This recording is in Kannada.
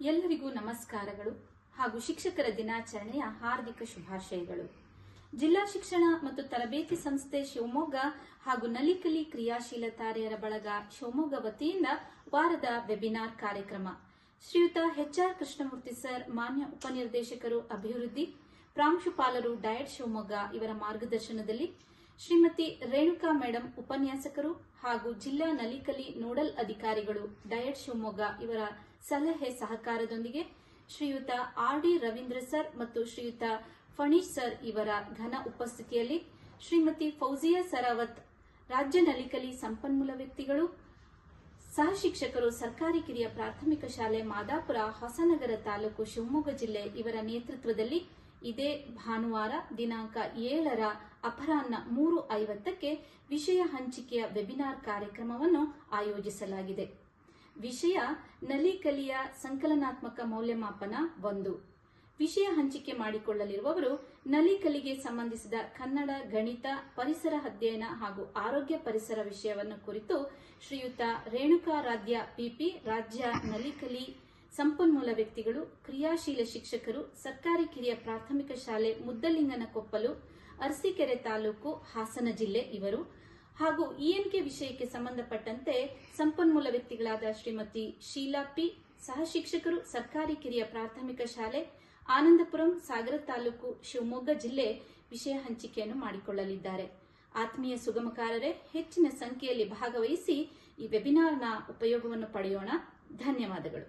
ಎಲ್ಲರಿಗೂ ನಮಸ್ಕಾರಗಳು ಹಾಗೂ ಶಿಕ್ಷಕರ ದಿನಾಚರಣೆಯ ಹಾರ್ದಿಕ ಶುಭಾಶಯಗಳು. ಜಿಲ್ಲಾ ಶಿಕ್ಷಣ ಮತ್ತು ತರಬೇತಿ ಸಂಸ್ಥೆ ಶಿವಮೊಗ್ಗ ಹಾಗೂ ನಲಿಕಲಿ ಕ್ರಿಯಾಶೀಲ ತಾರೆಯರ ಬಳಗ ಶಿವಮೊಗ್ಗ ವತಿಯಿಂದ ವಾರದ ವೆಬಿನಾರ್ ಕಾರ್ಯಕ್ರಮ. ಶ್ರೀಯುತ ಎಚ್ಆರ್ ಕೃಷ್ಣಮೂರ್ತಿ ಸರ್, ಮಾನ್ಯ ಉಪನಿರ್ದೇಶಕರು, ಅಭಿವೃದ್ಧಿ, ಪ್ರಾಂಶುಪಾಲರು, ಡಯಟ್ ಶಿವಮೊಗ್ಗ ಇವರ ಮಾರ್ಗದರ್ಶನದಲ್ಲಿ ಶ್ರೀಮತಿ ರೇಣುಕಾ ಮೇಡಂ ಉಪನ್ಯಾಸಕರು ಹಾಗೂ ಜಿಲ್ಲಾ ನಲಿಕಲಿ ನೋಡಲ್ ಅಧಿಕಾರಿಗಳು, ಡಯಟ್ ಶಿವಮೊಗ್ಗ ಇವರ ಸಲಹೆ ಸಹಕಾರದೊಂದಿಗೆ ಶ್ರೀಯುತ ಆರ್ ಡಿ ರವೀಂದ್ರ ಸರ್ ಮತ್ತು ಶ್ರೀಯುತ ಫಣೀಶ್ ಸರ್ ಇವರ ಘನ ಉಪಸ್ಥಿತಿಯಲ್ಲಿ ಶ್ರೀಮತಿ ಫೌಜಿಯಾ ಸರಾವತ್ ರಾಜ್ಯ ನಲಿಕಲಿ ಸಂಪನ್ಮೂಲ ವ್ಯಕ್ತಿಗಳು, ಸಹ ಶಿಕ್ಷಕರು, ಸರ್ಕಾರಿ ಕಿರಿಯ ಪ್ರಾಥಮಿಕ ಶಾಲೆ ಮಾದಾಪುರ, ಹೊಸನಗರ ತಾಲೂಕು ಶಿವಮೊಗ್ಗ ಜಿಲ್ಲೆ ಇವರ ನೇತೃತ್ವದಲ್ಲಿ ಇದೇ ಭಾನುವಾರ ದಿನಾಂಕ ಏಳರ ಅಪರಾಹ್ನ ಮೂರು ಐವತ್ತಕ್ಕೆ ವಿಷಯ ಹಂಚಿಕೆಯ ವೆಬಿನಾರ್ ಕಾರ್ಯಕ್ರಮವನ್ನು ಆಯೋಜಿಸಲಾಗಿದೆ. ವಿಷಯ ನಲಿಕಲಿಯ ಸಂಕಲನಾತ್ಮಕ ಮೌಲ್ಯಮಾಪನ ಒಂದು. ವಿಷಯ ಹಂಚಿಕೆ ಮಾಡಿಕೊಳ್ಳಲಿರುವವರು ನಲಿಕಲಿಗೆ ಸಂಬಂಧಿಸಿದ ಕನ್ನಡ ಗಣಿತ ಪರಿಸರ ಅಧ್ಯಯನ ಹಾಗೂ ಆರೋಗ್ಯ ಪರಿಸರ ವಿಷಯವನ್ನು ಕುರಿತು ಶ್ರೀಯುತ ರೇಣುಕಾರಾಧ್ಯ ಪಿಪಿ, ರಾಜ್ಯ ನಲಿಕಲಿ ಸಂಪನ್ಮೂಲ ವ್ಯಕ್ತಿಗಳು, ಕ್ರಿಯಾಶೀಲ ಶಿಕ್ಷಕರು, ಸರ್ಕಾರಿ ಕಿರಿಯ ಪ್ರಾಥಮಿಕ ಶಾಲೆ ಮುದ್ದಲಿಂಗನ ಕೊಪ್ಪಲು ಅರಸೀಕೆರೆ ತಾಲೂಕು ಹಾಸನ ಜಿಲ್ಲೆ ಇವರು. ಹಾಗೂ ಇಎನ್ಕೆ ವಿಷಯಕ್ಕೆ ಸಂಬಂಧಪಟ್ಟಂತೆ ಸಂಪನ್ಮೂಲ ವ್ಯಕ್ತಿಗಳಾದ ಶ್ರೀಮತಿ ಶೀಲಾ ಪಿ, ಸಹ ಶಿಕ್ಷಕರು, ಸರ್ಕಾರಿ ಕಿರಿಯ ಪ್ರಾಥಮಿಕ ಶಾಲೆ, ಆನಂದಪುರಂ, ಸಾಗರ ತಾಲೂಕು, ಶಿವಮೊಗ್ಗ ಜಿಲ್ಲೆ ವಿಷಯ ಹಂಚಿಕೆಯನ್ನು ಮಾಡಿಕೊಳ್ಳಲಿದ್ದಾರೆ. ಆತ್ಮೀಯ ಸುಗಮಕಾರರೇ, ಹೆಚ್ಚಿನ ಸಂಖ್ಯೆಯಲ್ಲಿ ಭಾಗವಹಿಸಿ ಈ ವೆಬಿನಾರ್ನ ಉಪಯೋಗವನ್ನು ಪಡೆಯೋಣ. ಧನ್ಯವಾದಗಳು.